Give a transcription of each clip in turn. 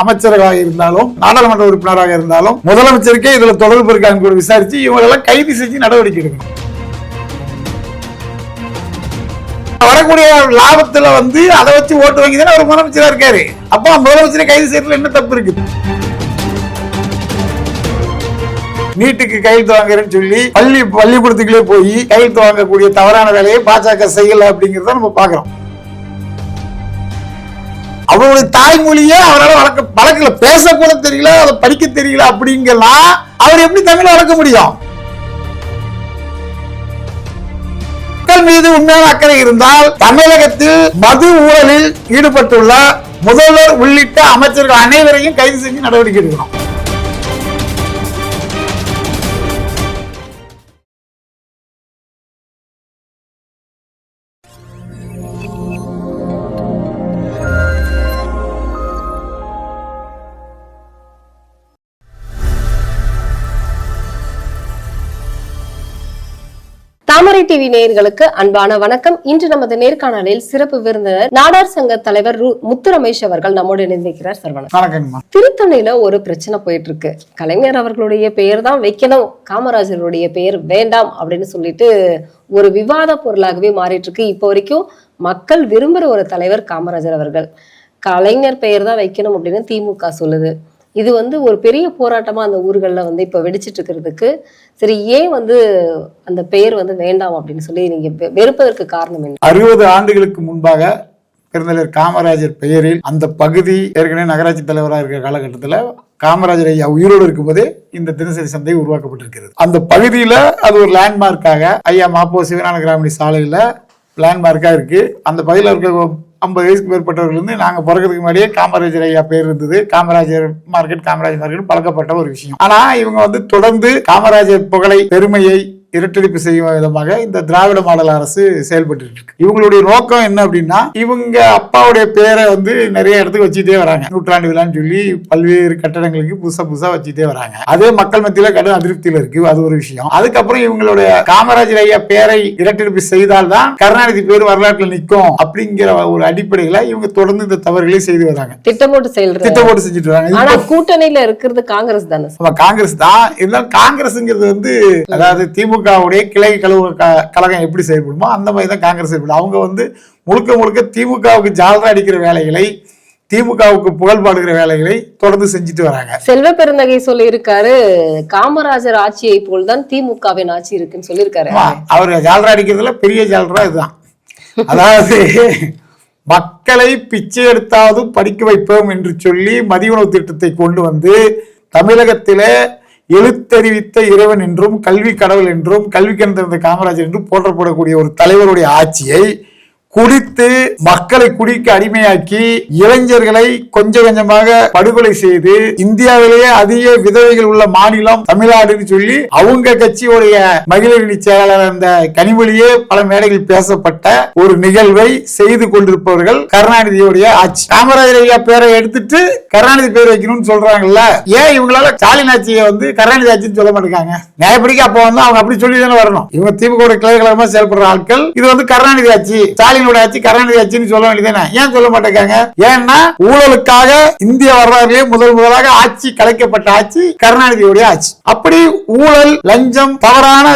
அமைச்சராக இருந்தாலும் நாடாளுமன்ற உறுப்பினராக இருந்தாலும் முதலமைச்சருக்கே இதுல தொடர்பு இருக்கான்னு கூட விசாரிச்சு இவங்களெல்லாம் கைது செஞ்சு நடவடிக்கை எடுக்கணும். வரக்கூடிய லாபத்துல வந்து அதை வச்சு ஓட்டு வாங்கி தானே அவர் முதலமைச்சரா இருக்காரு. அப்போ முதலமைச்சரை கைது செய்யறதுல என்ன தப்பு இருக்கு? நீட்டுக்கு கையெழுத்து வாங்குறேன்னு சொல்லி பள்ளி பள்ளிக்கூடத்துக்குள்ளே போய் கையெழுத்து வாங்கக்கூடிய தவறான வேலையை பாஜக செய்யல அப்படிங்கிறத நம்ம பாக்குறோம். அவருடைய தாய்மொழியே அவரால் வளர்க்க வழக்கல பேசக்கூட தெரியல அதை படிக்க தெரியல அப்படிங்கலாம் அவர் எப்படி தமிழ் வளர்க்க முடியும்? மக்கள் மீது உண்மையான அக்கறை இருந்தால் தமிழகத்தில் மது ஊழலில் ஈடுபட்டுள்ள முதல்வர் உள்ளிட்ட அமைச்சர்கள் அனைவரையும் கைது செஞ்சு நடவடிக்கை எடுக்கணும். தாமரை டிவி நேயர்களுக்கு அன்பான வணக்கம். இன்று நமது நேர்காணலில் சிறப்பு விருந்தினர் நாடார் சங்க தலைவர். முத்து ரமேஷ் அவர்கள் நம்மோடு இணைந்திருக்கிறார். சார் வணக்கம். திருத்தணியில ஒரு பிரச்சனை போயிட்டு இருக்கு கலைஞர் அவர்களுடைய பெயர் தான் வைக்கணும். காமராஜருடைய பெயர் வேண்டாம் அப்படின்னு சொல்லிட்டு ஒரு விவாத பொருளாகவே மாறிட்டு இருக்கு இப்போ வரைக்கும் மக்கள் விரும்புற ஒரு தலைவர் காமராஜர் அவர்கள். கலைஞர் பெயர் தான் வைக்கணும் அப்படின்னு திமுக சொல்லுது. இது வந்து ஒரு பெரிய போராட்டமாக அந்த ஊர்களில் வந்து இப்போ வெடிச்சிட்டு இருக்கிறதுக்கு சரி ஏன் வந்து அந்த பெயர் வந்து வேண்டாம் அப்படின்னு சொல்லி நீங்கள் வெறுப்பதற்கு காரணம் என்ன? அறுபது ஆண்டுகளுக்கு முன்பாக பெருந்தலைவர் காமராஜர் பெயரில் அந்த பகுதி ஏற்கனவே நகராட்சி தலைவராக இருக்கிற காலகட்டத்தில் காமராஜர் ஐயா உயிரோடு இருக்கும்போதே இந்த தினசரி சந்தை உருவாக்கப்பட்டிருக்கிறது. அந்த பகுதியில் அது ஒரு லேண்ட்மார்க்காக ஐயா மாப்போ சிவஞான கிராமணி சாலையில் லேண்ட்மார்க்காக இருக்குது அந்த பகுதியில் இருக்க ஐம்பது வயசுக்கு மேற்பட்டவர்கள் இருந்து நாங்கள் பிறக்கிறதுக்கு முன்னாடியே காமராஜர் ஐயா பேர் இருந்தது. காமராஜர் மார்க்கெட் காமராஜர் மார்க்கெட் பழக்கப்பட்ட ஒரு விஷயம். ஆனால் இவங்க வந்து தொடர்ந்து காமராஜர் புகழை பெருமையை இரட்டடிப்பு செய்யும் விதமாக இந்த திராவிட மாடல் அரசு செயல்பட்டு இருக்கு இவங்களுடைய நோக்கம் என்ன அப்படின்னா இவங்க அப்பாவுடைய பேரை வந்து நிறைய இடத்துக்கு வச்சுட்டே வராங்க. நூற்றாண்டு விழான்னு சொல்லி பல்வேறு கட்டடங்களுக்கு புதுசா புதுசா வச்சுட்டே வராங்க. அதே மக்கள் மத்தியில கடும் அதிருப்தியில இருக்கு. அது ஒரு விஷயம். அதுக்கப்புறம் இவங்களுடைய காமராஜர் ஐயா பேரை இரட்டடிப்பு செய்தால்தான் கருணாநிதி பேர் வரலாற்றுல நிற்கும் அப்படிங்கிற ஒரு அடிப்படையில இவங்க தொடர்ந்து இந்த தவறுகளை செய்து வராங்க. திட்டம் போட்டு செயல்ற திட்டம் போட்டு செஞ்சுட்டு வராங்க கூட்டணியில இருக்கிறது காங்கிரஸ் தானே காங்கிரஸ் தான். இருந்தாலும் காங்கிரஸ்ங்கிறது வந்து அதாவது திமுகவுடைய கிளை கழுவு கழகம் எப்படி செயல்படுமோ அந்த மாதிரி தான் காங்கிரஸ் செயல்படும் அவங்க வந்து முழுக்க முழுக்க திமுகவுக்கு ஜாலரா அடிக்கிற வேலைகளை திமுகவுக்கு புகழ் பாடுகிற வேலைகளை தொடர்ந்து செஞ்சுட்டு வராங்க. செல்வ பெருந்தகை சொல்லி இருக்காரு காமராஜர் ஆட்சியை போல்தான் திமுகவின் ஆட்சி இருக்குன்னு சொல்லியிருக்காரு. அவர் ஜாலரா அடிக்கிறதுல பெரிய ஜாலரா இதுதான். அதாவது மக்களை பிச்சை எடுத்தாவது படிக்க வைப்போம் என்று சொல்லி மதிய உணவு திட்டத்தை கொண்டு வந்து தமிழகத்திலே எழுத்தறிவித்த இறைவன் என்றும் கல்வி கடவுள் என்றும் கல்வி கண்டிருந்த காமராஜர் என்றும் போற்றப்படக்கூடிய ஒரு தலைவருடைய ஆட்சியை குடித்து மக்களை குடிக்க அடிமையாக்கி இளைஞர்களை கொஞ்சம் கொஞ்சமாக படுகொலை செய்து இந்தியாவிலேயே அதிக விதவைகள் உள்ள மாநிலம் தமிழ்நாடுன்னு சொல்லி அவங்க கட்சியுடைய மகளிரணி செயலாளர் அந்த கனிமொழியே பல மேடைகளில் பேசப்பட்ட ஒரு நிகழ்வை செய்து கொண்டிருப்பவர்கள் கருணாநிதியுடைய ஆட்சி. காமராஜர் ஐயா பேரை எடுத்துட்டு கருணாநிதி பேர் வைக்கணும்னு சொல்றாங்கல்ல ஏன் இவங்களால ஸ்டாலின் ஆட்சியை வந்து கருணாநிதி ஆட்சின்னு சொல்ல மாட்டேங்காங்க? நியாயப்படிக்கு அப்போ வந்து அவங்க அப்படி சொல்லி தானே வரணும். இவங்க திமுக கிளை செயல்படுற ஆட்கள் இது வந்து கருணாநிதி ஆட்சி. ஸ்டாலினோட ஆட்சி கருணாநிதி ஆட்சின்னு சொல்ல வேண்டியதானே ஏன் சொல்ல மாட்டேங்காங்க ஏன்னா ஊழலுக்காக இந்திய வரலாறுலேயே முதல் முதலாக ஆட்சி கலைக்கப்பட்ட ஆட்சி கருணாநிதியுடைய ஆட்சி. அப்படி ஊழல் லஞ்சம் தவறான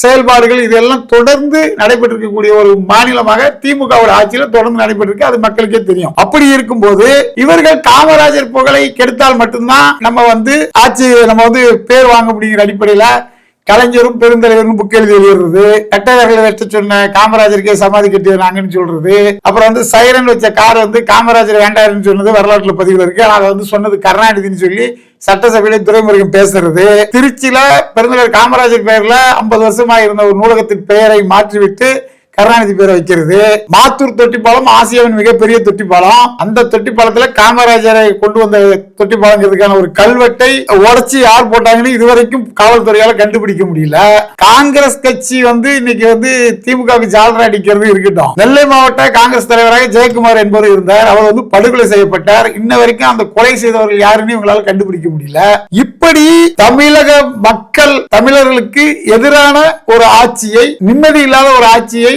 செயல்பாடுகள் இதெல்லாம் தொடர்ந்து நடைபெற்றிருக்கக்கூடிய ஒரு மாநிலமாக திமுகவோட ஆட்சியில தொடர்ந்து நடைபெற்றிருக்கு. அது மக்களுக்கே தெரியும். அப்படி இருக்கும்போது இவர்கள் காமராஜர் புகழை கெடுத்தால் மட்டும்தான் நம்ம வந்து ஆட்சி நம்ம வந்து பேர் வாங்க முடியுங்கிற அடிப்படையில கலைஞரும் பெருந்தலைவரும் புக் எழுதி எழுதுறது கட்டவர்களை வெட்ட சொன்ன காமராஜருக்கே சமாதி கட்டினாங்கன்னு சொல்றது. அப்புறம் வந்து சைரன் வச்ச கார் வந்து காமராஜர் வேண்டாருன்னு சொன்னது வரலாற்றுல பதிவில் இருக்கு. அதை வந்து சொன்னது கருணாநிதினு சொல்லி சட்டசபையில துறைமுருகன் பேசுறது. திருச்சியில பெருந்தலைவர் காமராஜர் பெயர்ல 50 வருஷமா இருந்த ஒரு நூலகத்தின் பெயரை மாற்றிவிட்டு கருணாநிதி பேரை வைக்கிறது. மாத்தூர் தொட்டிப்பாலம் ஆசியாவின் மிகப்பெரிய தொட்டிப்பாலம். அந்த தொட்டிப்பாலத்துல காமராஜரை கொண்டு வந்த தொட்டிப்பாலங்கிறதுக்கான ஒரு கல்வெட்டை உடச்சி யார் போட்டாங்கன்னு இதுவரைக்கும் காவல்துறையால கண்டுபிடிக்க முடியல. காங்கிரஸ் கட்சி வந்து இன்னைக்கு வந்து திமுகவுக்கு ஜாலரா அடிக்கிறது இருக்கட்டும். நெல்லை மாவட்ட காங்கிரஸ் தலைவராக ஜெயக்குமார் என்பவர் இருந்தார். அவர் வந்து படுகொலை செய்யப்பட்டார். இன்ன வரைக்கும் அந்த கொலை செய்தவர்கள் யாருன்னு இவங்களால கண்டுபிடிக்க முடியல. இப்படி தமிழக மக்கள் தமிழர்களுக்கு எதிரான ஒரு ஆட்சியை நிம்மதி இல்லாத ஒரு ஆட்சியை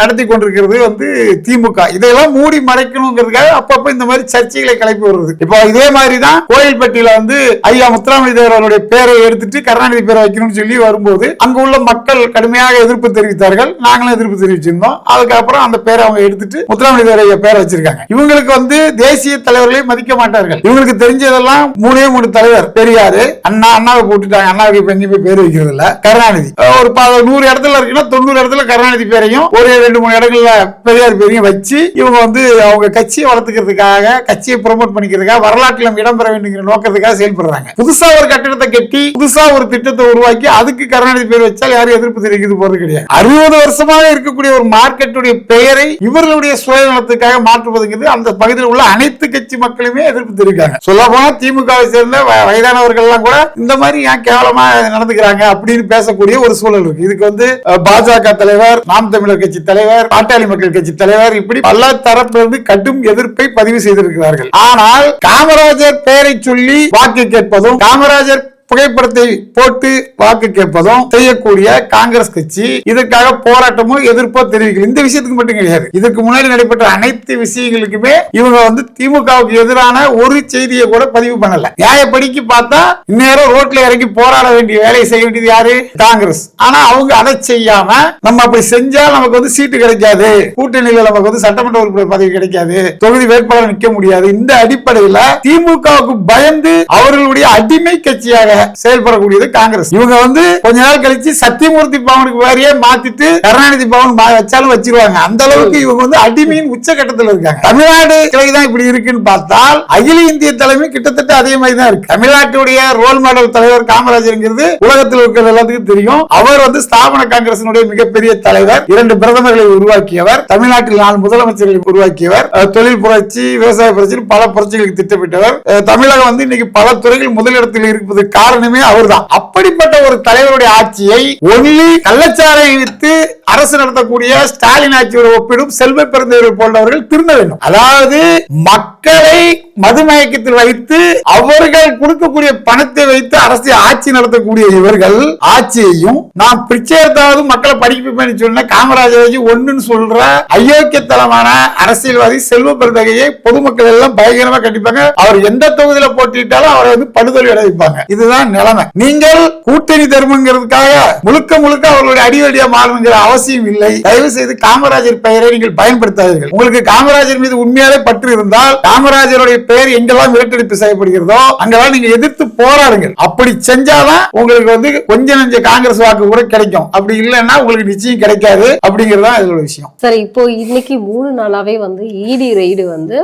நடத்தி கொண்டிருக்கிறது வந்து திமுக. இதையெல்லாம் மூடி மறைக்கணுங்கிறதுக்காக அப்பப்ப இந்த மாதிரி சர்ச்சைகளை கிளப்பி வருது இப்போ இதே மாதிரி தான் கோயில்பட்டியில வந்து ஐயா முத்துராமலிங்க தேவர் அவருடைய பேரை எடுத்துட்டு கருணாநிதி பேரை வைக்கணும்னு சொல்லி வரும்போது அங்க உள்ள மக்கள் கடுமையாக எதிர்ப்பு தெரிவித்தார்கள். நாங்களும் எதிர்ப்பு தெரிவிச்சிருந்தோம். அதுக்கப்புறம் அந்த பேரை அவங்க எடுத்துட்டு முத்துராமலிங்க தேவர் ஐயா பேரை வச்சிருக்காங்க. இவங்களுக்கு வந்து தேசிய தலைவர்களை மதிக்க மாட்டார்கள். இவங்களுக்கு தெரிஞ்சதெல்லாம் மூணே மூணு தலைவர். பெரியாரு அண்ணா அண்ணாவை போட்டுட்டாங்க. அண்ணாவுக்கு இப்ப எங்கேயுமே பேர் வைக்கிறது இல்ல கருணாநிதி. ஒரு ப- நூறு இடத்துல இருக்குன்னா தொண்ணூறு இடத்துல கருணாநிதி பேரையும் ஒரு ரெண்டு மூணு இடங்கள்ல பெரியார் பேரையும் வச்சு இவங்க வந்து அவங்க கட்சியை வளர்த்துக்கிறதுக்காக கட்சியை ப்ரொமோட் பண்ணிக்கிறதுக்காக வரலாற்றில் இடம்பெற வேண்டுங்கிற நோக்கத்துக்காக செயல்படுறாங்க. புதுசா ஒரு கட்டிடத்தை கட்டி புதுசா ஒரு திட்டத்தை உருவாக்கி அதுக்கு கருணாநிதி பேர் வச்சால் யாரும் எதிர்ப்பு தெரிவிக்கிறது போறது கிடையாது. அறுபது வருஷமாக இருக்கக்கூடிய ஒரு மார்க்கெட்டுடைய பெயரை இவர்களுடைய சுயநலத்துக்காக மாற்றுவதுங்கிறது அந்த பகுதியில் உள்ள அனைத்து கட்சி மக்களுமே எதிர்ப்பு தெரிவிக்காங்க சொல்ல போனா திமுகவை சேர்ந்த வயதானவர்கள் எல்லாம் கூட இந்த மாதிரி ஏன் கேவலமா நடந்துக்கிறாங்க அப்படின்னு பேசக்கூடிய ஒரு சூழல் இருக்கு. இதுக்கு வந்து பாஜக தலைவர் நாம் தமிழர் கட்சி தலைவர் பாட்டாளி மக்கள் கட்சி தலைவர் இப்படி பல தரப்பிலிருந்து கடும் எதிர்ப்பை பதிவு செய்திருக்கிறார்கள். ஆனால் காமராஜர் பெயரை சொல்லி வாக்கு கேட்பதும் காமராஜர் புகைப்படத்தை போட்டு வாக்கு கேட்பதும் செய்யக்கூடிய காங்கிரஸ் கட்சி இதற்காக போராட்டமும் எதிர்ப்போ தெரிவிக்கல. இந்த விஷயத்துக்கு மட்டும் கிடையாது இதுக்கு முன்னாடி நடைபெற்ற அனைத்து விஷயங்களுக்குமே இவங்க வந்து திமுகவுக்கு எதிரான ஒரு செய்தியை கூட பதிவு பண்ணல. நியாயப்படிக்கு பார்த்தா இந்நேரம் ரோட்ல இறங்கி போராட வேண்டிய வேலையை செய்ய வேண்டியது யாரு? காங்கிரஸ். ஆனா அவங்க அதை செய்யாம நம்ம அப்படி செஞ்சா நமக்கு வந்து சீட்டு கிடைக்காது. கூட்டணியில நமக்கு வந்து சட்டமன்ற உறுப்பினர் பதவி கிடைக்காது. தொகுதி வேட்பாளர் நிற்க முடியாது. இந்த அடிப்படையில திமுகவுக்கு பயந்து அவர்களுடைய அடிமை கட்சியாக செயல்படக்கூடியது காங்கிரஸ். இவங்க வந்து கொஞ்ச நாள் கழிச்சு சத்தியமூர்த்தி பவனுக்கு வேறையே மாத்திட்டு கருணாநிதி பவன் வச்சாலும் வச்சிருவாங்க. அந்த அளவுக்கு இவங்க வந்து அடிமையின் உச்சகட்டத்தில் இருக்காங்க. தமிழ்நாடு கிளைதான் இப்படி இருக்குன்னு பார்த்தால் அகில இந்திய தலைமை கிட்டத்தட்ட அதே மாதிரி தான் இருக்கு. தமிழ்நாட்டுடைய ரோல் மாடல் தலைவர் காமராஜர்ங்கிறது உலகத்தில் இருக்கிற எல்லாத்துக்கும் தெரியும். அவர் வந்து ஸ்தாபன காங்கிரசினுடைய மிகப்பெரிய தலைவர். இரண்டு பிரதமர்களை உருவாக்கியவர். தமிழ்நாட்டில் நாலு முதலமைச்சர்களை உருவாக்கியவர். தொழில் புரட்சி விவசாய புரட்சி பல புரட்சிகளுக்கு திட்டமிட்டவர். தமிழகம் வந்து இன்னைக்கு பல துறைகள் முதலிடத்தில் இருப்பது காரணமே அவர்தான். அப்படிப்பட்ட ஒரு தலைவருடைய ஆட்சியை ஒன்லி கள்ளச்சாரை வித்து அரசு நடத்தக்கூடிய ஸ்டாலின் ஆட்சியோட ஒப்பிடும் செல்வ பிறந்தவர்கள் போன்றவர்கள் திருந்த வேண்டும். அதாவது மக்களை மதுமயக்கத்தில் வைத்து அவர்கள் கொடுக்கக்கூடிய பணத்தை வைத்து அரசு ஆட்சி நடத்தக்கூடிய இவர்கள் ஆட்சியையும் நான் பிச்சையத்தாவது மக்களை படிப்பேன்னு சொன்ன காமராஜர் ஒண்ணுன்னு சொல்ற அயோக்கியத்தனமான அரசியல்வாதி செல்வ பெருந்தகையை பொதுமக்கள் எல்லாம் பயங்கரமா கண்டிப்பாங்க. அவர் எந்த தொகுதியில போட்டிட்டாலும் அவரை வந்து படுதொலி அடைவிப்பாங்க இதுதான் நிலைமை. நீங்கள் கூட்டணி தர்மங்கிறதுக்காக முழுக்க முழுக்க அவர்களுடைய அடிவடியா மாறணுங்கிற அவசியம் இல்லை. தயவு செய்து காமராஜர் பெயரை நீங்கள் பயன்படுத்தாதீர்கள். உங்களுக்கு காமராஜர் மீது உண்மையாலே பற்று இருந்தால் காமராஜருடைய பெயர் எங்கெல்லாம் விரட்டெடுப்பு செய்யப்படுகிறதோ அங்கெல்லாம் நீங்க எதிர்த்து போராடுங்க அப்படி செஞ்சாதான் உங்களுக்கு வந்து கொஞ்ச நஞ்ச காங்கிரஸ் வாக்கு கூட கிடைக்கும். அப்படி இல்லைன்னா உங்களுக்கு நிச்சயம் கிடைக்காது அப்படிங்கறதுதான் இதோட விஷயம். சரி இப்போ இன்னைக்கு மூணு நாளாவே வந்து இடி ரெய்டு வந்து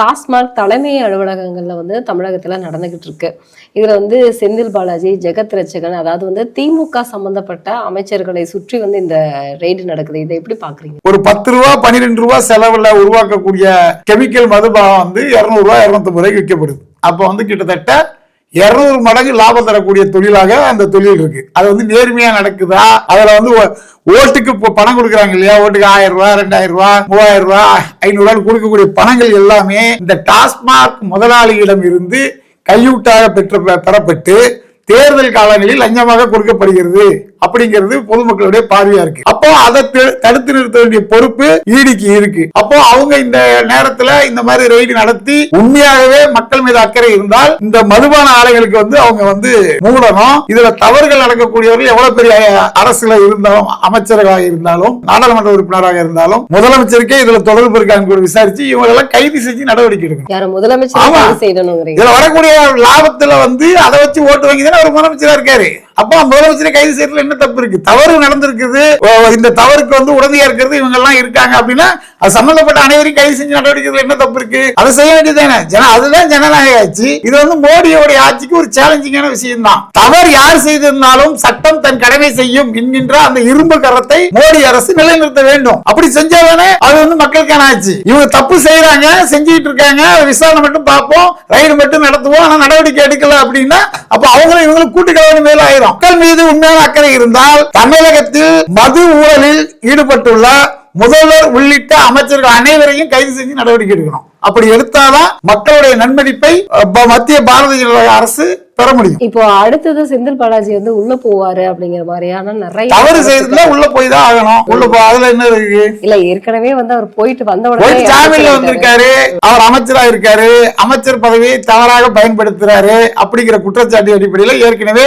டாஸ்மாக் தலைமை அலுவலகங்களில் வந்து தமிழகத்தில் நடந்துக்கிட்டு இருக்கு இதில் வந்து செந்தில் பாலாஜி ஜெகத் ரச்சகன் அதாவது வந்து திமுக சம்பந்தப்பட்ட அமைச்சர்களை சுற்றி வந்து இந்த ரெய்டு நடக்குது. இதை எப்படி பாக்குறீங்க? ஒரு பத்து ரூபா பன்னிரெண்டு ரூபா செலவில் உருவாக்கக்கூடிய கெமிக்கல் மதுபாவம் வந்து இரநூறுவா இரநூத்தம்பது ரூபாய்க்கு விற்கப்படுது. அப்போ வந்து கிட்டத்தட்ட இருநூறு மடங்கு லாபம் தரக்கூடிய தொழிலாக அந்த தொழில் இருக்கு. அது வந்து நேர்மையா நடக்குதா? அதுல வந்து ஓ- ஓட்டுக்கு இப்போ பணம் கொடுக்குறாங்க இல்லையா? ஓட்டுக்கு ஆயிரம் ரூபாய் ரெண்டாயிரம் ரூபாய் மூவாயிரம் ரூபாய் ஐநூறு கொடுக்கக்கூடிய பணங்கள் எல்லாமே இந்த டாஸ்மாக் முதலாளியிடம் இருந்து கையூட்டாக பெற்ற பெறப்பட்டு தேர்தல் காலங்களில் லஞ்சமாக கொடுக்கப்படுகிறது. அப்படிங்கிறது பொதுமக்களுடைய பார்வையா இருக்கு. அப்போ அதை தடுத்து நிறுத்த வேண்டிய பொறுப்பு ஈடிக்கு இருக்கு. அப்போ அவங்க இந்த நேரத்துல இந்த மாதிரி ரெய்டு நடத்தி உண்மையாகவே மக்கள் மீது அக்கறை இருந்தால் இந்த மதுபான ஆலைகளுக்கு வந்து அவங்க வந்து மூடணும். இதுல தவறுகள் நடக்கக்கூடியவர்கள் எவ்வளவு பெரிய அரசுல இருந்தாலும் அமைச்சர்களாக இருந்தாலும் நாடாளுமன்ற உறுப்பினராக இருந்தாலும் முதலமைச்சருக்கே இதுல தொடர்பு இருக்கான்னு கூட விசாரிச்சு இவங்க எல்லாம் கைது செஞ்சு நடவடிக்கை எடுக்கணும். முதலமைச்சர் இதுல வரக்கூடிய லாபத்துல வந்து அதை வச்சு ஓட்டு வாங்கி தானே அவர் முதலமைச்சரா இருக்காரு. அப்போ முதலமைச்சரை கைது செய்யறதுல என்ன தப்பு இருக்கு? தவறு நடந்திருக்குது. இந்த தவறுக்கு வந்து உடனடியா இருக்கிறது இவங்க எல்லாம் இருக்காங்க அப்படின்னா அது சம்பந்தப்பட்ட அனைவரையும் கைது செஞ்சு நடவடிக்கைகள் என்ன தப்பு இருக்கு? அதை செய்ய வேண்டியதுதானே? ஜன அதுதான் ஜனநாயக ஆட்சி இது வந்து மோடியோடைய ஆட்சிக்கு ஒரு சேலஞ்சிங்கான விஷயம் தான் தவறு யார் செய்திருந்தாலும் சட்டம் தன் கடமை செய்யும் என்கின்ற அந்த இரும்பு கரத்தை மோடி அரசு நிலைநிறுத்த வேண்டும். அப்படி செஞ்சாதானே அது வந்து மக்களுக்கான ஆட்சி. இவங்க தப்பு செய்யறாங்க செஞ்சுட்டு இருக்காங்க விசாரணை மட்டும் பார்ப்போம் ரைடு மட்டும் நடத்துவோம் ஆனா நடவடிக்கை எடுக்கல அப்படின்னா அப்ப அவங்களும் இவங்களும் கூட்டு கலவணி மேல ஆயிரும் மக்கள் மீது உண்மையான அக்கறை இருந்தால் தமிழகத்தில் மது ஊழலில் ஈடுபட்டுள்ள முதல்வர் உள்ளிட்ட அமைச்சர்கள் அனைவரையும் கைது செஞ்சு நடவடிக்கை எடுக்கணும். அப்படி எடுத்தாதான் மக்களுடைய நன்மதிப்பை மத்திய பாரதிய ஜனதா அரசு பெற முடியும். இப்போ அடுத்தது செந்தில் பாலாஜி வந்து உள்ள போவாரு அப்படிங்கிற மாதிரியான நிறைய தவறு செய்ததுல உள்ள போய் தான் ஆகணும். உள்ள போ அதுல என்ன இருக்கு? இல்ல ஏற்கனவே வந்து அவர் போயிட்டு வந்த உடனே ஜாமீன்ல வந்திருக்காரு. அவர் அமைச்சரா இருக்காரு. அமைச்சர் பதவியை தவறாக பயன்படுத்துறாரு. அப்படிங்கிற குற்றச்சாட்டு அடிப்படையில ஏற்கனவே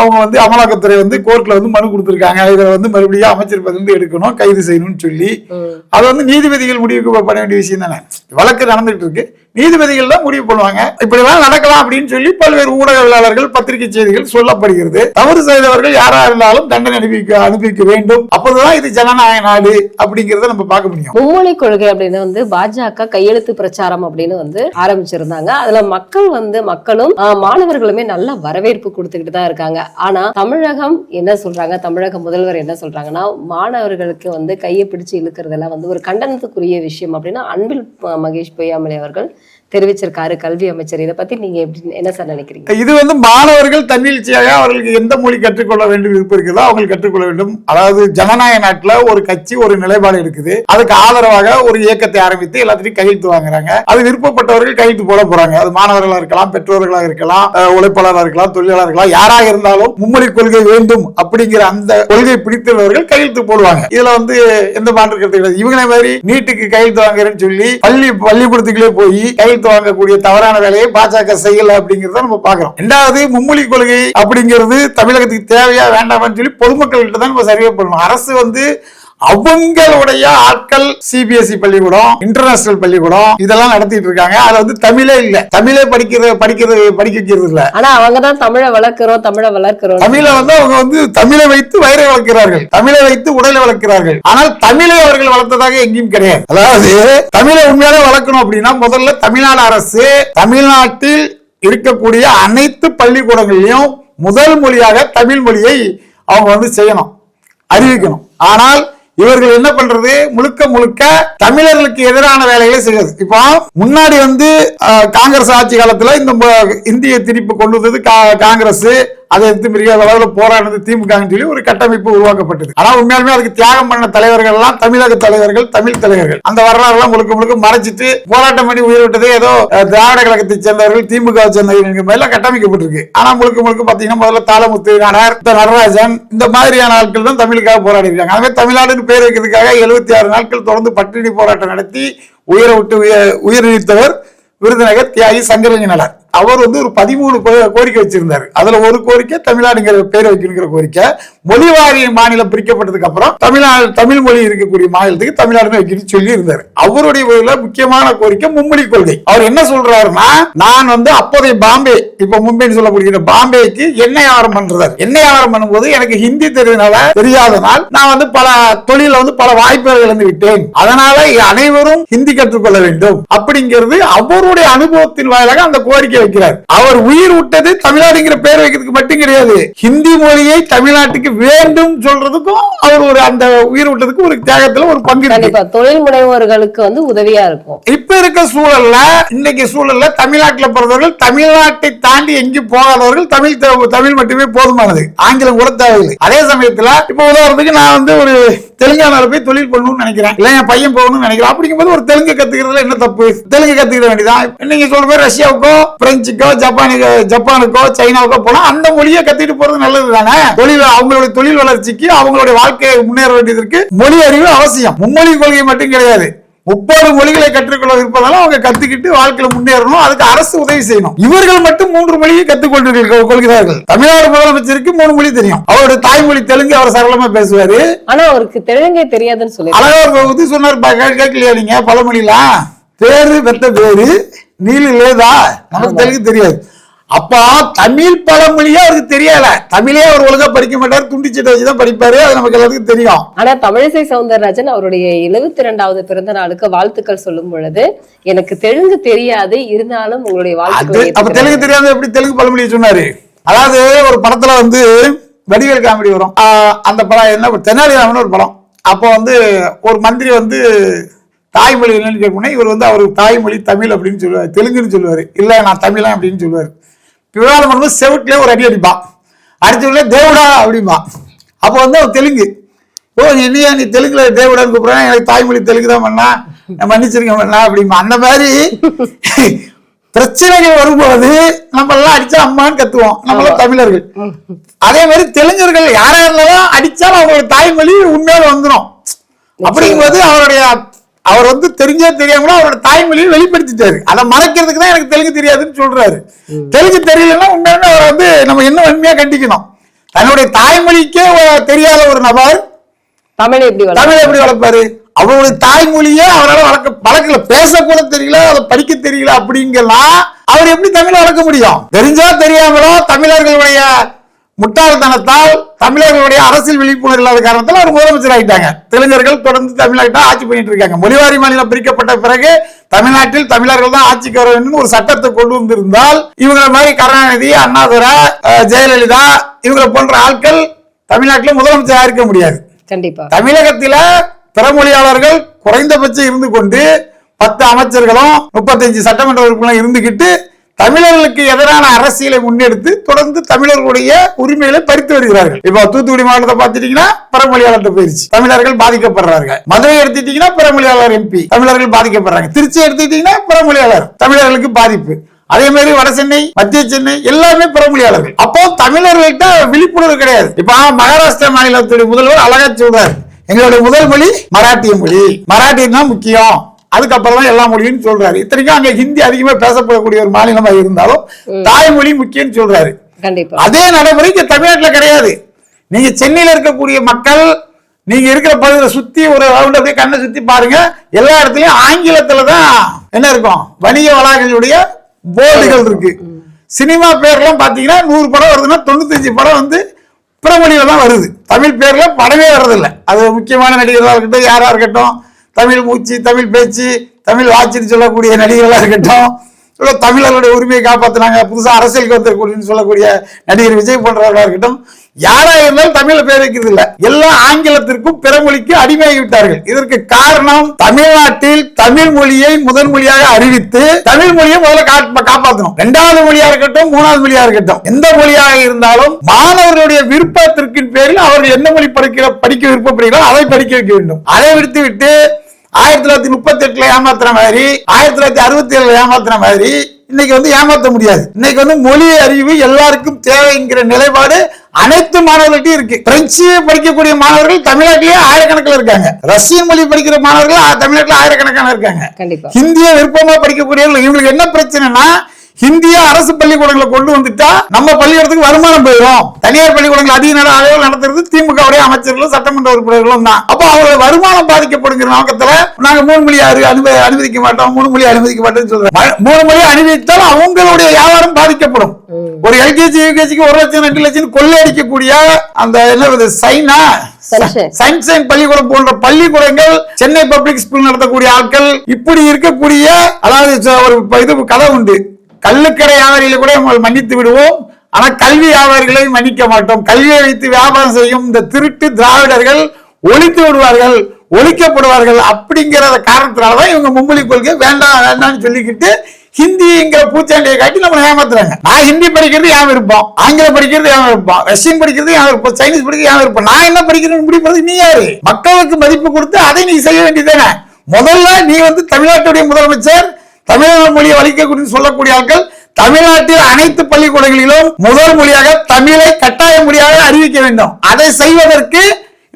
அவங்க வந்து அமலாக்கத்துறை வந்து கோர்ட்ல வந்து மனு கொடுத்திருக்காங்க. இதை வந்து மறுபடியும் அமைச்சர் பதவி எடுக்கணும் கைது செய்யணும்னு சொல்லி. அது வந்து நீதிபதிகள் முடிவுக்கு பண்ண வேண்டிய விஷயம் தானே. வழக்கு நடந்துட்டு இருக்கு. நீதிபதிகள் தான் முடிவு பண்ணுவாங்க. இப்படிலாம் நடக்கலாம் அப்படின்னு சொல்லி பல்வேறு ஊடகவியலாளர்கள் பத்திரிகை செய்திகள் சொல்லப்படுகிறது. தவறு செய்தவர்கள் யாரா இருந்தாலும் தண்டனை அனுப்பிக்க அனுப்பிக்க வேண்டும். அப்போதுதான் இது ஜனநாயக நாடு அப்படிங்கறத நம்ம பார்க்க முடியும். மும்மொழி கொள்கை அப்படின்னு வந்து பாஜக கையெழுத்து பிரச்சாரம் அப்படின்னு வந்து ஆரம்பிச்சிருந்தாங்க. அதுல மக்கள் வந்து மக்களும் ஆஹ், மாணவர்களுமே நல்ல வரவேற்பு கொடுத்துக்கிட்டு தான் இருக்காங்க. ஆனா தமிழகம் என்ன சொல்றாங்க? தமிழக முதல்வர் என்ன சொல்றாங்கன்னா மாணவர்களுக்கு வந்து கையை பிடிச்சு இழுக்கிறதெல்லாம் வந்து ஒரு கண்டனத்துக்குரிய விஷயம் அப்படின்னு அன்பில் மகேஷ் பொய்யாமலை அவர்கள் தெரிவிச்சிருக்காரு கல்வி அமைச்சர். இதை பத்தி நீங்க எப்படி என்ன சார் நினைக்கிறீங்க? இது வந்து மாணவர்கள் தன்னிச்சையாக அவர்களுக்கு எந்த மொழி கற்றுக்கொள்ள வேண்டும் விருப்பம் இருக்குதோ அவங்க கற்றுக்கொள்ள வேண்டும். அதாவது ஜனநாயக நாட்டுல ஒரு கட்சி ஒரு நிலைப்பாடு இருக்குது. அதுக்கு ஆதரவாக ஒரு இயக்கத்தை ஆரம்பித்து எல்லாத்தையும் கையெழுத்து வாங்குறாங்க. அது விருப்பப்பட்டவர்கள் கையெழுத்து போட போறாங்க. அது மாணவர்களாக இருக்கலாம் பெற்றோர்களாக இருக்கலாம் உழைப்பாளராக இருக்கலாம் தொழிலாளர் இருக்கலாம் யாராக இருந்தாலும் மும்மொழி கொள்கை வேண்டும் அப்படிங்கிற அந்த கொள்கை பிடித்துள்ளவர்கள் கையெழுத்து போடுவாங்க. இதுல வந்து எந்த மாற்று கருத்து கிடையாது இவங்களே மாதிரி நீட்டுக்கு கையெழுத்து வாங்குறேன்னு சொல்லி பள்ளி பள்ளிக்கூடத்துக்குள்ளே போய் கையெழுத்து வாங்கக்கூடிய தவறான வேலையை பாஜக செய்யல அப்படிங்கறத நம்ம பாக்குறோம் ரெண்டாவது மும்மொழி கொள்கை அப்படிங்கிறது தமிழகத்துக்கு தேவையா வேண்டாமான்னு சொல்லி பொதுமக்கள்கிட்ட தான் நம்ம சர்வே பண்ணணும். அரசு வந்து அவங்களுடைய ஆட்கள் சிபிஎஸ்இ E பள்ளிக்கூடம் இன்டர்நேஷனல் பள்ளிக்கூடம் இதெல்லாம் நடத்திட்டு இருக்காங்க. அதுல வந்து தமிழே இல்ல. தமிழே படிக்கிறது படிக்கிறது படிக்க வைக்கிறது இல்ல. ஆனா அவங்கதான் தமிழை வளர்க்கிறோம் தமிழை வளர்க்கிறோம். தமிழ வந்து அவங்க வந்து தமிழை வைத்து வயிறை வளர்க்கிறார்கள். தமிழை வைத்து உடலை வளர்க்கிறார்கள். ஆனால் தமிழை அவர்கள் வளர்த்ததாக எங்கேயும் கிடையாது. அதாவது தமிழை உண்மையாலே வளர்க்கணும் அப்படின்னா முதல்ல தமிழ்நாடு அரசு தமிழ்நாட்டில் இருக்கக்கூடிய அனைத்து பள்ளிக்கூடங்களிலும் முதல் மொழியாக தமிழ் மொழியை அவங்க வந்து செய்யணும் அறிவிக்கணும். ஆனால் இவர்கள் என்ன பண்றது? முழுக்க முழுக்க தமிழர்களுக்கு எதிரான வேலைகளை செய்யறது. இப்போ முன்னாடி வந்து காங்கிரஸ் ஆட்சி காலத்துல இந்த இந்திய திருப்பி கொண்டு வந்தது கா- காங்கிரஸ் அதை எடுத்து பெரிய அளவில் போராடுறது திமுக சொல்லி ஒரு கட்டமைப்பு உருவாக்கப்பட்டது. ஆனா உண்மையாலுமே அதுக்கு தியாகம் பண்ண தலைவர்கள் எல்லாம் தமிழக தலைவர்கள் தமிழ் தலைவர்கள். அந்த வரலாறு எல்லாம் முழுக்க முழுக்க மறைச்சிட்டு போராட்டம் பண்ணி உயிர் விட்டதே ஏதோ திராவிட கழகத்தை சேர்ந்தவர்கள் திமுக சேர்ந்தவர்கள் மேல கட்டமைக்கப்பட்டிருக்கு. ஆனா முழுக்க முழுக்க பாத்தீங்கன்னா முதல்ல தாளமுத்து நாடார் நடராஜன் இந்த மாதிரியான ஆட்கள் தான் தமிழுக்காக போராடி இருக்காங்க அதுவே தமிழ்நாடுன்னு பேர் வைக்கிறதுக்காக எழுபத்தி ஆறு நாட்கள் தொடர்ந்து பட்டினி போராட்டம் நடத்தி உயிரை விட்டு உயிர் நீத்தவர் விருதுநகர் தியாகி சங்கரலிங்கனார் அவர் வந்து ஒரு பதிமூணு கோரிக்கை வச்சிருந்தாரு. அதுல ஒரு கோரிக்கை தமிழ்நாடுங்கிற பேர் வைக்கணுங்கிற கோரிக்கை. மொழி வாரிய மாநிலம் பிரிக்கப்பட்டதுக்கு அப்புறம் தமிழ்நாடு தமிழ் மொழி இருக்கக்கூடிய மாநிலத்துக்கு தமிழ்நாடுன்னு வைக்கணும்னு சொல்லி இருந்தாரு அவருடைய முக்கியமான கோரிக்கை மும்மொழி கொள்கை. அவர் என்ன சொல்றாருன்னா நான் வந்து அப்போதைய பாம்பே இப்ப மும்பைன்னு சொல்லக்கூடிய பாம்பேக்கு எண்ணெய் வியாபாரம் பண்றாரு எண்ணெய் வியாபாரம் பண்ணும்போது எனக்கு ஹிந்தி தெரியாதனால தெரியாதனால் நான் வந்து பல தொழில வந்து பல வாய்ப்புகள் இழந்து விட்டேன். அதனால அனைவரும் ஹிந்தி கற்றுக்கொள்ள வேண்டும். அப்படிங்கிறது அவருடைய அனுபவத்தின் வாயிலாக அந்த கோரிக்கை வைக்கிறார். அவர் உயிர் விட்டது தமிழ்நாடுங்கிற பேர் வைக்கிறதுக்கு மட்டும் கிடையாது. ஹிந்தி மொழியை தமிழ்நாட்டுக்கு வேண்டும் சொல்றதுக்கும் அவர் ஒரு அந்த உயிர் விட்டதுக்கு ஒரு தியாகத்துல ஒரு பங்கு கண்டிப்பா. தொழில் முனைவோர்களுக்கு வந்து உதவியா இருக்கும். இப்ப இருக்க சூழல்ல இன்னைக்கு சூழல்ல தமிழ்நாட்டுல பிறந்தவர்கள் தமிழ்நாட்டை தாண்டி எங்கேயும் போகாதவர்கள் தமிழ் தமிழ் மட்டுமே போதுமானது. ஆங்கிலம் கூட தேவையில்லை. அதே சமயத்துல இப்ப உதாரணத்துக்கு நான் வந்து ஒரு தெலுங்கானால போய் தொழில் பண்ணணும்னு நினைக்கிறேன். இல்ல என் பையன் போகணும்னு நினைக்கிறேன். அப்படிங்கும்போது ஒரு தெலுங்கு கத்துக்கிறதுல என்ன தப்பு? தெலுங்கு கத்துக்கிற வேண்டியதான் நீங்க சொல்ற மாதிரி ரஷ்யாவுக்கோ பிரெஞ்சுக்கோ ஜப்பானுக்கோ ஜப்பானுக்கோ சைனாவுக்கோ போனா அந்த மொழியை கத்துக்கிட்டு போறது நல்லது தானே? தொழில் அவங்களுடைய தொழில் வளர்ச்சிக்கு அவங்களுடைய வாழ்க்கையை முன்னேற வேண்டியதற்கு மொழி அறிவு அவசியம். மும்மொழி கொள்கை மட்டும் கிடையாது. முப்பது மொழிகளை கற்றுக்கொள்ள இருப்பதால அவங்க கத்துக்கிட்டு வாழ்க்கையில முன்னேறணும். அதுக்கு அரசு உதவி செய்யணும். இவர்கள் மட்டும் மூன்று மொழியை கற்றுக்கொண்டு கொள்கிறார்கள். தமிழ்நாடு முதலமைச்சருக்கு மூணு மொழி தெரியும். அவருடைய தாய்மொழி தெலுங்கு அவர் சரளமா பேசுவாரு. ஆனா அவருக்கு தெலுங்கே தெரியாதுன்னு சொல்லி அழகா இது சொன்னார் கேட்கலையா நீங்க? பழமொழிலாம். பேரு பெத்த பேரு நீலு லேதா நமக்கு தெலுங்கு தெரியாது. அப்பா தமிழ் பழமொழியே அவருக்கு தெரியல. தமிழே அவர் ஒழுங்கா படிக்க மாட்டார் துண்டி சீட்டை வச்சுதான் படிப்பாரு அது நமக்கு எல்லாத்துக்கும் தெரியும். ஆனா தமிழிசை சவுந்தரராஜன் அவருடைய எழுபத்தி ரெண்டாவது பிறந்த நாளுக்கு வாழ்த்துக்கள் சொல்லும் பொழுது எனக்கு தெலுங்கு தெரியாது இருந்தாலும் உங்களுடைய வாழ்த்துக்களை அப்ப. தெலுங்கு தெரியாம எப்படி தெலுங்கு பழமொழி சொன்னாரு? அதாவது ஒரு படத்துல வந்து வடிவேல் காமெடி வரும். ஆஹ் அந்த படம் என்ன தெனாலிராமன் ஒரு படம். அப்போ வந்து ஒரு மந்திரி வந்து தாய்மொழி என்னன்னு கேட்கணும் இவர் வந்து அவர் தாய்மொழி தமிழ் அப்படின்னு சொல்லுவார் தெலுங்குன்னு சொல்லுவாரு. இல்ல நான் தமிழன் அப்படின்னு சொல்லுவாரு. விவாதம் பண்ணும்போது செவுட்லயே ஒரு அடி அடிப்பான் அடிச்ச உடனே தேவடா அப்படிம்பா. அப்போ வந்து அவர் தெலுங்கு. ஓ என்னையா நீ தெலுங்குல தேவடான்னு கூப்பிடுறேன்? எனக்கு தாய்மொழி தெலுங்கு தான் பண்ணா நான் மன்னிச்சிருக்கேன் பண்ணா அப்படிம்பா. அந்த மாதிரி பிரச்சனைகள் வரும்போது நம்ம எல்லாம் அடிச்சா அம்மான்னு கத்துவோம். நம்ம எல்லாம் தமிழர்கள். அதே மாதிரி தெலுங்கர்கள் யாரா இருந்தாலும் அடிச்சாலும் அவங்களோட தாய்மொழி உண்மையில வந்துடும் அப்படிங்கும்போது அவருடைய அவர் வந்து தெரிஞ்சே தெரியாம அவரோட தாய்மொழியை வெளிப்படுத்திட்டாரு. அதை மறைக்கிறதுக்கு தான் எனக்கு தெலுங்கு தெரியாதுன்னு சொல்றாரு. தெலுங்கு தெரியலன்னா உண்மையாலுமே அவரை வந்து நம்ம என்ன உண்மையா கண்டிக்கணும்? தன்னுடைய தாய்மொழிக்கே தெரியாத ஒரு நபர் தமிழை எப்படி தமிழ் எப்படி வளர்ப்பாரு? அவருடைய தாய்மொழியே அவரால் வளர்க்க வளர்க்கல. பேசக்கூட தெரியல அதை படிக்க தெரியல அப்படிங்கலாம் அவர் எப்படி தமிழ் வளர்க்க முடியும்? தெரிஞ்சோ தெரியாமலோ தமிழர்களுடைய முட்டாள்தனத்தால் தமிழர்களுடைய அரசியல் விழிப்புணர்வு இல்லாத காரணத்தால் அவர் முதலமைச்சர் ஆயிட்டாங்க. தெலுங்கர்கள் தொடர்ந்து தமிழ்நாட்டை ஆட்சி பண்ணிட்டு இருக்காங்க. மொழிவாரி மாநிலம் பிரிக்கப்பட்ட பிறகு தமிழ்நாட்டில் தமிழர்கள் தான் ஆட்சிக்கு வர வேண்டும் ஒரு சட்டத்தை கொண்டு வந்திருந்தால் இவங்களை மாதிரி கருணாநிதி அண்ணாதுரை ஜெயலலிதா இவங்களை போன்ற ஆட்கள் தமிழ்நாட்டில் முதலமைச்சராக இருக்க முடியாது. கண்டிப்பா. தமிழகத்தில பிறமொழியாளர்கள் குறைந்தபட்சம் இருந்து கொண்டு பத்து அமைச்சர்களும் முப்பத்தஞ்சு சட்டமன்ற உறுப்பினரும் இருந்துகிட்டு தமிழர்களுக்கு எதிரான அரசியலை முன்னெடுத்து தொடர்ந்து தமிழர்களுடைய உரிமைகளை பறித்து வருகிறார்கள். இப்போ தூத்துக்குடி மாவட்டத்தை பார்த்துட்டீங்கன்னா பிறமொழியாளர்கிட்ட போயிருச்சு. தமிழர்கள் பாதிக்கப்படுறாங்க மதுரை எடுத்துட்டீங்கன்னா பிறமொழியாளர் எம்பி தமிழர்கள் பாதிக்கப்படுறாங்க. திருச்சி எடுத்துட்டீங்கன்னா பிறமொழியாளர் தமிழர்களுக்கு பாதிப்பு. அதே மாதிரி வட சென்னை மத்திய சென்னை எல்லாமே பிறமொழியாளர்கள் அப்போ தமிழர்கள்ட்ட விழிப்புணர்வு கிடையாது. இப்ப மகாராஷ்டிரா மாநிலத்துடைய முதல்வர் அழகா சொல்றாரு எங்களுடைய முதல் மொழி மராட்டிய மொழி. மராட்டியம் தான் முக்கியம். அதுக்கப்புறம் தான் எல்லா மொழியும் சொல்றாரு. இத்தனைக்கும் அங்க ஹிந்தி அதிகமா பேசப்படக்கூடிய ஒரு மாநிலமா இருந்தாலும் தாய்மொழி முக்கியம்னு சொல்றாரு. அதே நடைமுறை இங்க தமிழ்நாட்டுல கிடையாது. நீங்க சென்னையில இருக்கக்கூடிய மக்கள் நீங்க இருக்கிற பகுதியில் சுத்தி ஒரு ரவுண்ட் அப்படியே கண்ணை சுத்தி பாருங்க. எல்லா இடத்துலயும் ஆங்கிலத்துல தான் என்ன இருக்கும்? வணிக வளாகங்களுடைய போர்டுகள் இருக்கு. சினிமா பேர்லாம் பாத்தீங்கன்னா நூறு படம் வருதுன்னா தொண்ணூத்தஞ்சு படம் வந்து பிறமொழியில தான் வருது. தமிழ் பேர்ல படமே வர்றதில்ல. அது முக்கியமான நடிகர்களா இருக்கட்டும் யாரா இருக்கட்டும் தமிழ் மூச்சு தமிழ் பேச்சு தமிழ் வாட்சின்னு சொல்லக்கூடிய நடிகர்களாக இருக்கட்டும் இல்லை தமிழர்களுடைய உரிமையை காப்பாற்றினாங்க புதுசாக அரசியலுக்கு வந்திருக்கக்கூடியன்னு சொல்லக்கூடிய நடிகர் விஜய் போன்றவர்களாக இருக்கட்டும் யாராக இருந்தாலும் தமிழ்ல பேர் வைக்கிறது இல்லை. எல்லா ஆங்கிலத்திற்கும் பிறமொழிக்கு அடிமையாகி விட்டார்கள் இதற்கு காரணம் தமிழ்நாட்டில் தமிழ் மொழியை முதன்மொழியாக அறிவித்து தமிழ் மொழியை முதல்ல காப்பாற்றணும் இரண்டாவது மொழியா இருக்கட்டும் மூணாவது மொழியா இருக்கட்டும். எந்த மொழியாக இருந்தாலும் மாணவர்களுடைய விருப்பத்திற்கின் பேரில் அவர்கள் என்ன மொழி படிக்கிற படிக்க விருப்பப்படுகிறாரோ அதை படிக்க வைக்க வேண்டும். அதை விடுத்து விட்டு ஆயிரத்தி தொள்ளாயிரத்தி முப்பத்தி எட்டுல ஏமாத்துற மாதிரி ஆயிரத்தி தொள்ளாயிரத்தி அறுபத்தி ஏழுல ஏமாத்துற மாதிரி இன்னைக்கு வந்து ஏமாத்த முடியாது. இன்னைக்கு வந்து மொழி அறிவு எல்லாருக்கும் தேவைங்கிற நிலைப்பாடு அனைத்து மாணவர்கள்ட்டையும் இருக்கு. பிரெஞ்சு படிக்கக்கூடிய மாணவர்கள் தமிழ்நாட்டிலேயே ஆயிரக்கணக்கில் இருக்காங்க. ரஷ்யன் மொழி படிக்கிற மாணவர்கள் தமிழ்நாட்டுல ஆயிரக்கணக்கான இருக்காங்க. ஹிந்தியை விருப்பமா படிக்கக்கூடியவர்கள் இவங்களுக்கு என்ன பிரச்சனைனா ஹிந்திய அரசு பள்ளிக்கூடங்களை கொண்டு வந்துட்டா நம்ம பள்ளிக்கூடத்துக்கு வருமானம் போயிடும். தனியார் பள்ளிக்கூடங்கள் அதிக நேரம் அளவில் நடத்துறது திமுக உடைய அமைச்சர்களும் சட்டமன்ற உறுப்பினர்களும் தான். அப்போ அவங்களோட வருமானம் பாதிக்கப்படுங்கிற நோக்கத்துல நாங்க மூணு மொழி அனு- அனுமதி அனுமதிக்க மாட்டோம் மூணு மொழி அனுமதிக்க மாட்டோம்னு சொல்றோம். ம- மூணு மொழி அனுமதித்தால் அவங்களுடைய வியாபாரம் பாதிக்கப்படும். ஒரு எல்கேஜி யூகேஜிக்கு ஒரு லட்சம் ரெண்டு லட்சம் கொள்ளையடிக்கக்கூடிய அந்த என்ன சைனா. சன்ஷைன் பள்ளிக்கூடம் போன்ற பள்ளிக்கூடங்கள் சென்னை பப்ளிக் ஸ்கூல் நடத்தக்கூடிய ஆட்கள் இப்படி இருக்கக்கூடிய அதாவது ஒரு இது கதை உண்டு. கள்ளுக்கடை வியாபாரிகளை கூட நம்ம மன்னித்து விடுவோம். ஆனா கல்வி வியாபாரிகளை மன்னிக்க மாட்டோம். கல்வியை வைத்து வியாபாரம் செய்யும் இந்த திருட்டு திராவிடர்கள் ஒழித்து விடுவார்கள் ஒழிக்கப்படுவார்கள் அப்படிங்கிற காரணத்தினாலதான் இவங்க மும்மொழி கொள்கை வேண்டாம் வேண்டாம்னு சொல்லிக்கிட்டு ஹிந்திங்கிற பூச்சாண்டியை காட்டி நம்ம ஏமாத்துறாங்க. நான் ஹிந்தி படிக்கிறது ஏன் இருப்போம் ஆங்கிலம் படிக்கிறது ஏன் இருப்போம் ரஷ்யம் படிக்கிறது ஏன் இருப்போம் சைனீஸ் படிக்கிறது ஏன் இருப்போம் நான் என்ன படிக்கிறேன்னு முடிப்பது நீ யாரு? மக்களுக்கு மதிப்பு கொடுத்து அதை நீ செய்ய வேண்டியதானே முதல்ல நீ வந்து தமிழ்நாட்டுடைய முதலமைச்சர் தமிழக மொழியை வலிக்கக்கூடிய சொல்லக்கூடிய ஆட்கள் தமிழ்நாட்டில் அனைத்து பள்ளிக்கூடங்களிலும் முதல் மொழியாக தமிழை கட்டாய மொழியாக அறிவிக்க வேண்டும். அதை செய்வதற்கு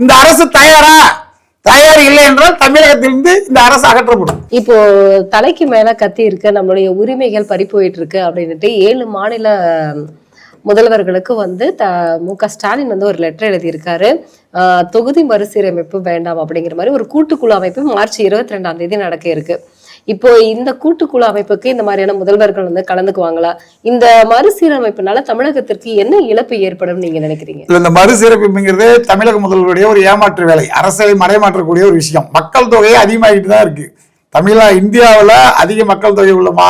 இந்த அரசு தயாரா? தயார் இல்லை என்றால் தமிழகத்திலிருந்து இந்த அரசு அகற்றப்படும். இப்போ தலைக்கு மேல கத்தி இருக்க நம்மளுடைய உரிமைகள் பறி போயிட்டு இருக்கு அப்படின்னுட்டு ஏழு மாநில முதல்வர்களுக்கு வந்து த மு க ஸ்டாலின் வந்து ஒரு லெட்டர் எழுதியிருக்காரு. தொகுதி மறுசீரமைப்பு வேண்டாம் அப்படிங்கிற மாதிரி ஒரு கூட்டுக்குழு அமைப்பு மார்ச் இருபத்தி ரெண்டாம் தேதி நடக்க இருக்குது இப்போ இந்த கூட்டுக்குழு அமைப்புக்கு இந்த மாதிரியான முதல்வர்கள் வந்து கலந்துக்குவாங்களா? இந்த மறுசீரமைப்புனால தமிழகத்திற்கு என்ன இழப்பு ஏற்படும் நீங்க நினைக்கிறீங்க? இதுல இந்த மறுசீரமைப்புங்கிறது தமிழக முதல்வருடைய ஒரு ஏமாற்று வேலை அரசியலை மடைமாற்றக்கூடிய ஒரு விஷயம். மக்கள் தொகை அதிகமாகிட்டு தான் இருக்கு. தமிழா இந்தியாவில் அதிக மக்கள் தொகை உள்ள மா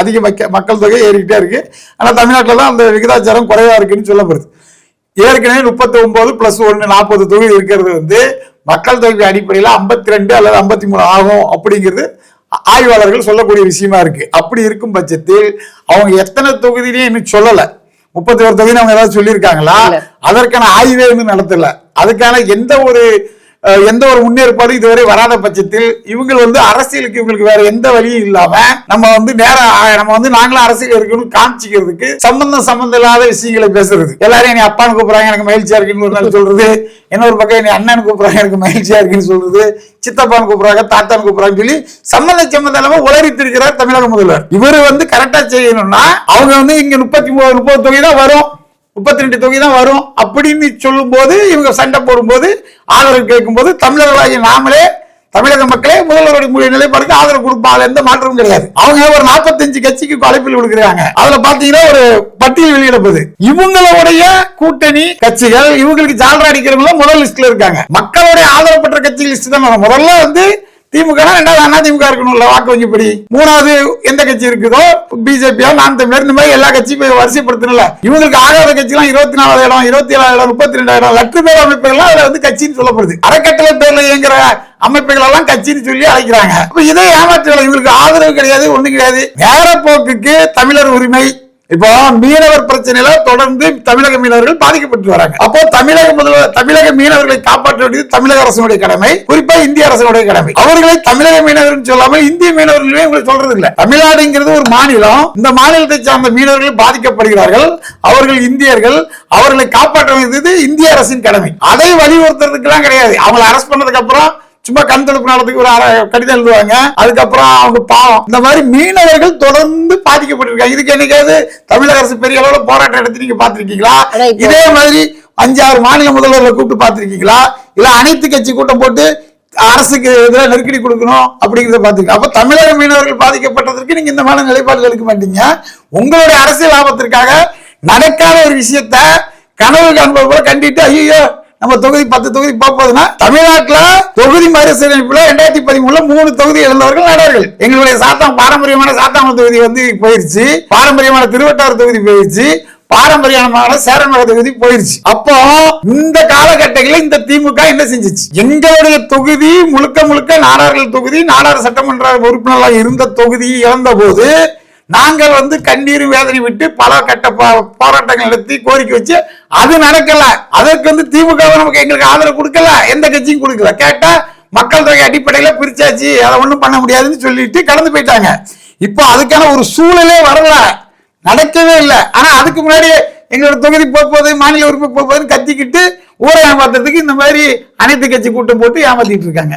அதிக மக்க மக்கள் தொகை ஏறிக்கிட்டே இருக்கு. ஆனால் தமிழ்நாட்டில் தான் அந்த விகிதாச்சாரம் குறைவாக இருக்குன்னு சொல்லப்படுது. ஏற்கனவே முப்பத்தி ஒன்பது பிளஸ் ஒன்று நாற்பது தொகுதி இருக்கிறது வந்து மக்கள் தொகை அடிப்படையில் ஐம்பத்தி ரெண்டு அல்லது ஐம்பத்தி மூணு ஆகும் அப்படிங்கிறது ஆய்வாளர்கள் சொல்லக்கூடிய விஷயமா இருக்கு. அப்படி இருக்கும் பட்சத்தில் அவங்க எத்தனை தொகுதியிலையும் இன்னும் சொல்லல. முப்பத்தி ஒரு தொகுதி அவங்க ஏதாவது சொல்லியிருக்காங்களா. அதற்கான ஆய்வே இன்னும் நடத்தல. அதுக்கான எந்த ஒரு எந்த ஒரு முன்னேற்பாடும் இதுவரை வராத பட்சத்தில் இவங்க வந்து அரசியலுக்கு இவங்களுக்கு வேற எந்த வழியும் இல்லாம நம்ம வந்து நேரா நம்ம வந்து நாங்களும் அரசியல் இருக்கணும் காமிச்சிக்கிறதுக்கு சம்பந்தம் சம்பந்தம் இல்லாத விஷயங்களை பேசுறது. எல்லாரும் என்னை அப்பான்னு கூப்பிடுறாங்க எனக்கு மகிழ்ச்சியா இருக்குன்னு ஒரு நாள் சொல்றது. இன்னொரு பக்கம் என்னை அண்ணன் கூப்பிடுறாங்க எனக்கு மகிழ்ச்சியா இருக்குன்னு சொல்றது. சித்தப்பான்னு கூப்பிடுறாங்க தாத்தான்னு கூப்பிடுறாங்கன்னு சொல்லி சம்பந்த சம்பந்தம் இல்லாம உளறித்திருக்கிறார் இருக்கிறார் தமிழக முதல்வர். இவர் வந்து கரெக்டா செய்யணும்னா அவங்க வந்து இங்க முப்பத்தி மூணு முப்பது தொகை தான் வரும். முப்பத்தி ரெண்டு தொகை தான் வரும் அப்படின்னு சொல்லும்போது இவங்க சண்டை போடும்போது ஆதரவு கேட்கும்போது தமிழர்களாகிய நாமளே தமிழக மக்களே முதல்வருடைய மு- நிலைப்பாடுக்கு ஆதரவு கொடுப்பாங்க. எந்த மாற்றமும் கிடையாது. அவங்க ஒரு 45 கட்சிக்கு அழைப்பில் கொடுக்குறாங்க அதுல பாத்தீங்கன்னா ஒரு பட்டியல் வெளியிடப்படுது இவங்களுடைய கூட்டணி கட்சிகள் இவங்களுக்கு ஜாலரா அடிக்கிறவங்க முதல் லிஸ்ட்ல இருக்காங்க. மக்களுடைய ஆதரவு பெற்ற கட்சி லிஸ்ட் தான். முதல்ல வந்து திமுக ரெண்டாவது அண்ணா திமுக இருக்கணும்ல வாக்கு வங்கிப்படி மூணாவது எந்த கட்சி இருக்குதோ? பிஜேபியா நான் தமிழர். இந்த மாதிரி எல்லா கட்சியும் போய் வரிசைப்படுத்தணும்ல. இவங்களுக்கு ஆகாத கட்சிலாம் இருபத்தி நாலாவது இடம் இருபத்தி ஏழாவது இடம் முப்பத்தி ரெண்டாயிரம் லட்ச பேர் அமைப்புகள்லாம் அதுல வந்து கட்சின்னு சொல்லப்படுது. அறக்கட்டளை பேர்ல இயங்குற அமைப்புகள் எல்லாம் கட்சின்னு சொல்லி அழைக்கிறாங்க. இதே ஏமாற்று இவங்களுக்கு ஆதரவு கிடையாது ஒண்ணு கிடையாது. வேற போக்குக்கு தமிழர் உரிமை இப்போ மீனவர் பிரச்சனையில தொடர்ந்து தமிழக மீனவர்கள் பாதிக்கப்பட்டு வராங்க. அப்போ தமிழக முதல்வர் தமிழக மீனவர்களை காப்பாற்ற வேண்டியது தமிழக அரசனுடைய கடமை குறிப்பா இந்திய அரசனுடைய கடமை. அவர்களை தமிழக மீனவர்கள் சொல்லாம இந்திய மீனவர்களே உங்களுக்கு சொல்றது இல்ல தமிழ்நாடுங்கிறது ஒரு மாநிலம். இந்த மாநிலத்தை சார்ந்த மீனவர்கள் பாதிக்கப்படுகிறார்கள். அவர்கள் இந்தியர்கள். அவர்களை காப்பாற்ற வேண்டியது இந்திய அரசின் கடமை. அதை வலியுறுத்துறதுக்கெல்லாம் கிடையாது. அவங்களை அரெஸ்ட் பண்ணதுக்கு அப்புறம் சும்மா கண் துடைப்பு நடத்துக்கு ஒரு கடிதம் எழுதுவாங்க. அதுக்கப்புறம் அவங்க பாவம். இந்த மாதிரி மீனவர்கள் தொடர்ந்து பாதிக்கப்பட்டிருக்காங்க. இதுக்கு என்னைக்காவது தமிழக அரசு பெரிய அளவுல போராட்டம் எடுத்து நீங்க பாத்திருக்கீங்களா இதே மாதிரி அஞ்சாறு மாநில முதல்வர்களை கூப்பிட்டு பாத்திருக்கீங்களா இல்ல அனைத்து கட்சி கூட்டம் போட்டு அரசுக்கு எதிராக நெருக்கடி கொடுக்கணும் அப்படிங்கறத பாத்துருக்கீங்க அப்ப தமிழக மீனவர்கள் பாதிக்கப்பட்டதற்கு நீங்க இந்த மாதிரி நிலைப்பாடு எடுக்க மாட்டீங்க. உங்களுடைய அரசியல் லாபத்திற்காக நடக்காத ஒரு விஷயத்த கனவு காண்பது போல கண்டிட்டு ஐயோ நம்ம தொகுதி பத்து தொகுதி பார்ப்பதுன்னா தமிழ்நாட்டில் தொகுதி மறுசீரமைப்புல ரெண்டாயிரத்தி பதிமூணுல மூணு தொகுதி இழந்தவர்கள் நாடார்கள். எங்களுடைய சாத்தாம் பாரம்பரியமான சாத்தாம தொகுதி வந்து போயிருச்சு. பாரம்பரியமான திருவட்டார் தொகுதி போயிருச்சு. பாரம்பரியமான சேரமக தொகுதி போயிருச்சு. அப்போ இந்த காலகட்டங்களில் இந்த திமுக என்ன செஞ்சிச்சு? எங்களுடைய தொகுதி முழுக்க முழுக்க நாடார்கள் தொகுதி நாடார் சட்டமன்ற உறுப்பினர்களாக இருந்த தொகுதி இழந்த போது நாங்கள் வந்து கண்ணீர் வேதனை விட்டு பல கட்ட போராட்டங்கள் நடத்தி கோரிக்கை வச்சு அது நடக்கல. அதற்கு வந்து திமுக நமக்கு எங்களுக்கு ஆதரவு கொடுக்கல. எந்த கட்சியும் கொடுக்கல. கேட்டா மக்கள் தொகை அடிப்படையில பிரிச்சாச்சு. அதை ஒண்ணும் பண்ண முடியாதுன்னு சொல்லிட்டு கடந்து போயிட்டாங்க. இப்போ அதுக்கான ஒரு சூழலே வரல. நடக்கவே இல்லை. ஆனா அதுக்கு முன்னாடி எங்களோட தொகுதி போகுது மாநில உறுப்பு போகுதுன்னு கத்திக்கிட்டு ஊரை ஏமாத்துறதுக்கு இந்த மாதிரி அனைத்து கட்சி கூட்டம் போட்டு ஏமாத்திட்டு இருக்காங்க.